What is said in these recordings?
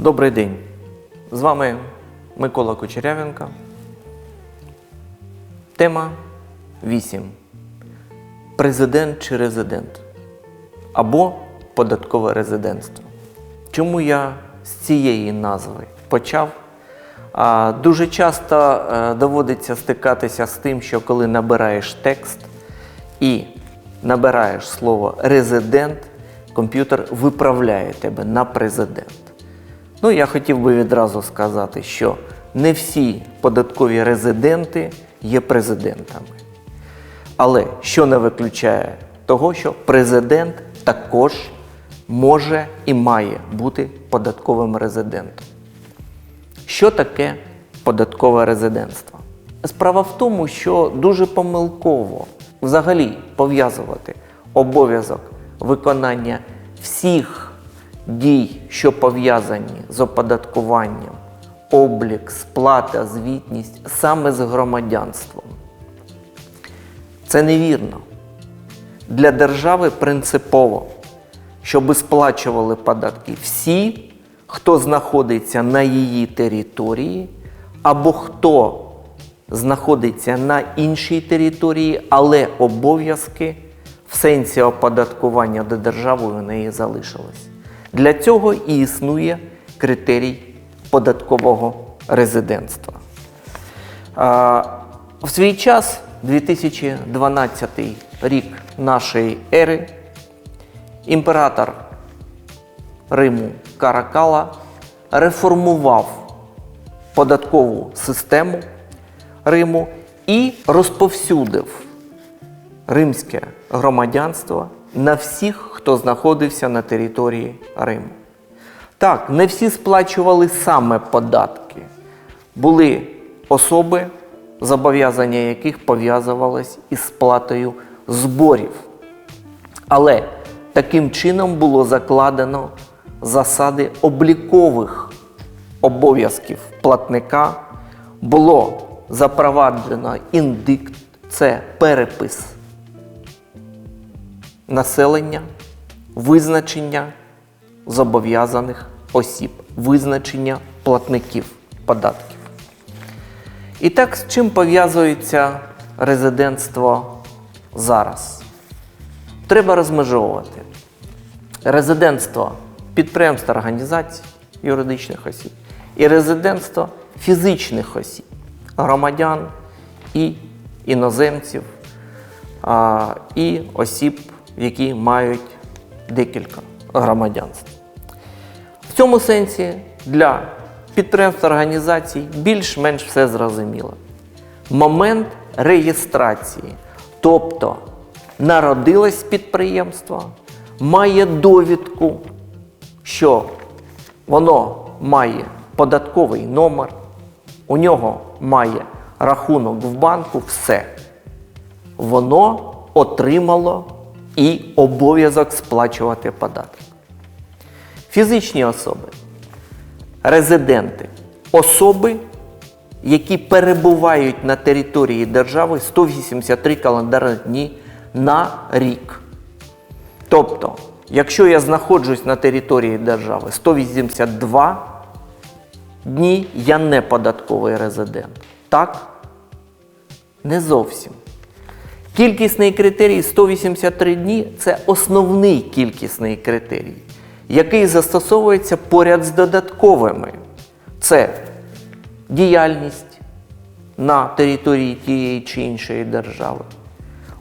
Добрий день. З вами Микола Кучерявенко. Тема 8. Президент чи резидент. Або податкове резидентство. Чому я з цієї назви почав? Дуже часто е, доводиться стикатися з тим, що коли набираєш текст і набираєш слово резидент, комп'ютер виправляє тебе на президент. Ну, я хотів би відразу сказати, що не всі податкові резиденти є президентами. Але що не виключає того, що президент також може і має бути податковим резидентом. Що таке податкове резидентство? Справа в тому, що дуже помилково взагалі пов'язувати обов'язок виконання всіх дій, що пов'язані з оподаткуванням, облік, сплата, звітність саме з громадянством. Це невірно. Для держави принципово, щоб сплачували податки всі, хто знаходиться на її території, або хто знаходиться на іншій території, але обов'язки в сенсі оподаткування до держави у неї залишились. Для цього і існує критерій податкового резидентства. В свій час, 2012 рік нашої ери, імператор Риму Каракала реформував податкову систему Риму і розповсюдив римське громадянство на всіх, хто знаходився на території Риму. Так, не всі сплачували саме податки. Були особи, зобов'язання яких пов'язувалось із сплатою зборів. Але таким чином було закладено засади облікових обов'язків платника, було запроваджено індикт, це перепис населення, визначення зобов'язаних осіб, визначення платників податків. І так, з чим пов'язується резидентство зараз? Треба розмежовувати резидентство підприємств організацій юридичних осіб і резидентство фізичних осіб, громадян і іноземців, і осіб, які мають декілька громадянств. В цьому сенсі для підприємств організацій більш-менш все зрозуміло. Момент реєстрації, тобто народилось підприємство, має довідку, що воно має податковий номер, у нього має рахунок в банку, все. Воно отримало і обов'язок сплачувати податок. Фізичні особи, резиденти, особи, які перебувають на території держави 183 календарних дні на рік. Тобто, якщо я знаходжусь на території держави 182 дні, я не податковий резидент. Так? Не зовсім. Кількісний критерій 183 дні це основний кількісний критерій, який застосовується поряд з додатковими. Це діяльність на території тієї чи іншої держави,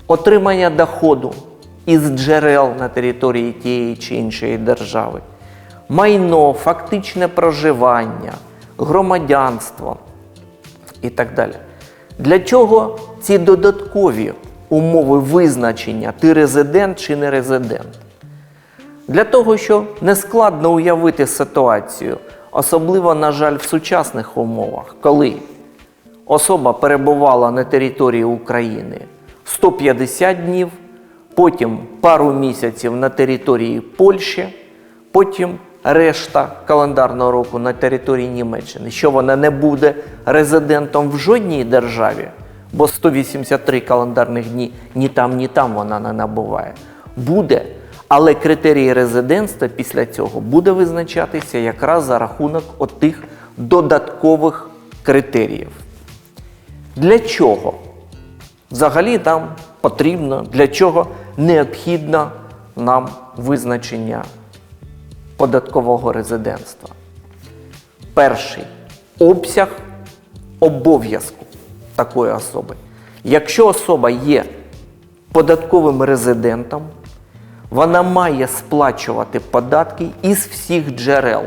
отримання доходу із джерел на території тієї чи іншої держави, майно, фактичне проживання, громадянство і так далі. Для чого ці додаткові умови визначення, ти резидент чи не резидент? Для того, що нескладно уявити ситуацію, особливо, на жаль, в сучасних умовах, коли особа перебувала на території України 150 днів, потім пару місяців на території Польщі, потім решта календарного року на території Німеччини, що вона не буде резидентом в жодній державі, бо 183 календарних дні ні там, ні там вона не набуває. Буде, Але критерій резидентства після цього буде визначатися якраз за рахунок отих додаткових критеріїв. Для чого взагалі нам потрібно, для чого необхідно нам визначення податкового резидентства? Перший обсяг обов'язку такої особи. Якщо особа є податковим резидентом, вона має сплачувати податки із всіх джерел,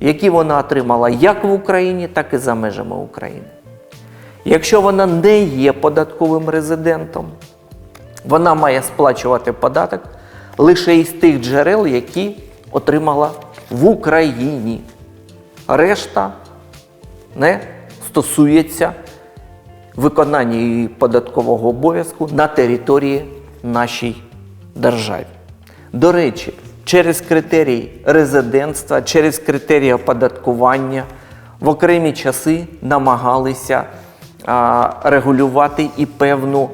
які вона отримала як в Україні, так і за межами України. Якщо вона не є податковим резидентом, вона має сплачувати податок лише із тих джерел, які отримала в Україні. Решта не стосується виконання її податкового обов'язку на території нашій державі. До речі, через критерій резидентства, через критерій оподаткування в окремі часи намагалися а, регулювати і певну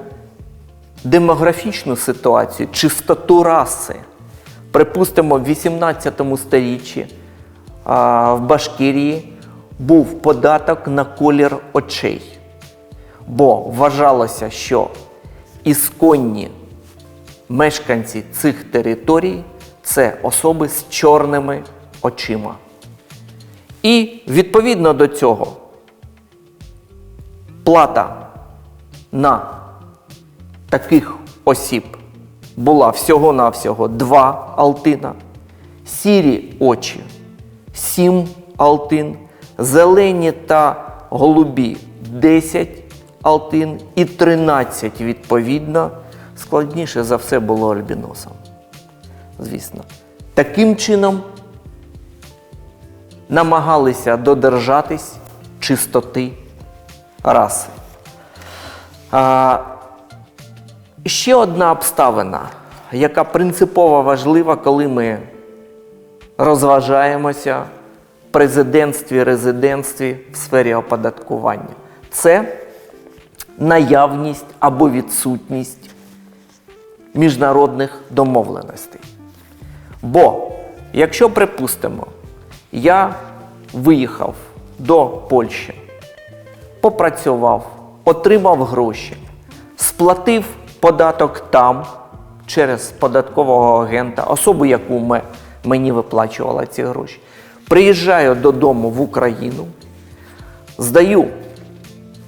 демографічну ситуацію, чистоту раси. Припустимо, в 18 сторіччі а, в Башкирії був податок на колір очей, бо вважалося, що ісконні мешканці цих територій це особи з чорними очима. І відповідно до цього плата на таких осіб була всього-навсього 2 алтина, сірі очі 7 алтин, зелені та голубі 10 алтин і 13 відповідно. Складніше за все було альбіносом. Звісно. Таким чином намагалися додержатись чистоти раси. А, ще одна обставина, яка принципово важлива, коли ми розважаємося в президентстві, резидентстві в сфері оподаткування. Це наявність або відсутність міжнародних домовленостей. Бо, якщо припустимо, я виїхав до Польщі, попрацював, отримав гроші, сплатив податок там через податкового агента, особу, яку ме- мені виплачувала ці гроші, приїжджаю додому в Україну, здаю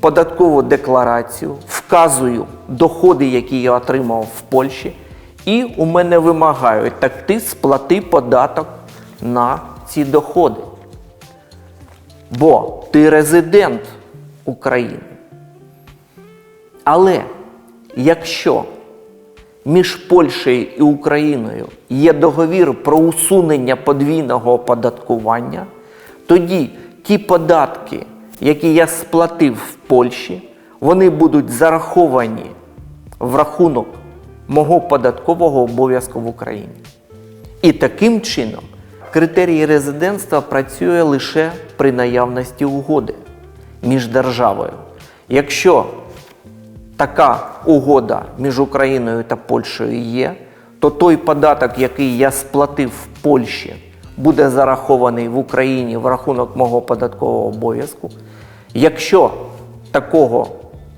податкову декларацію, вказую доходи, які я отримав в Польщі, і у мене вимагають, так ти сплати податок на ці доходи. Бо ти резидент України. Але якщо між Польщею і Україною є договір про усунення подвійного оподаткування, тоді ті податки, які я сплатив в Польщі, вони будуть зараховані в рахунок мого податкового обов'язку в Україні. І таким чином критерій резидентства працює лише при наявності угоди між державою. Якщо така угода між Україною та Польщею є, то той податок, який я сплатив в Польщі, буде зарахований в Україні в рахунок мого податкового обов'язку. Якщо такого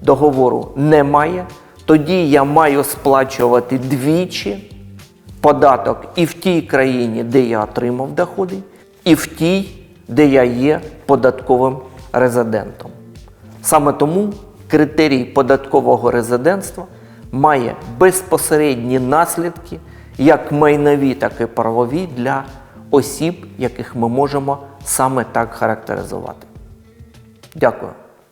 договору немає, тоді я маю сплачувати двічі податок і в тій країні, де я отримав доходи, і в тій, де я є податковим резидентом. Саме тому критерій податкового резидентства має безпосередні наслідки, як майнові, так і правові для осіб, яких ми можемо саме так характеризувати. Дякую.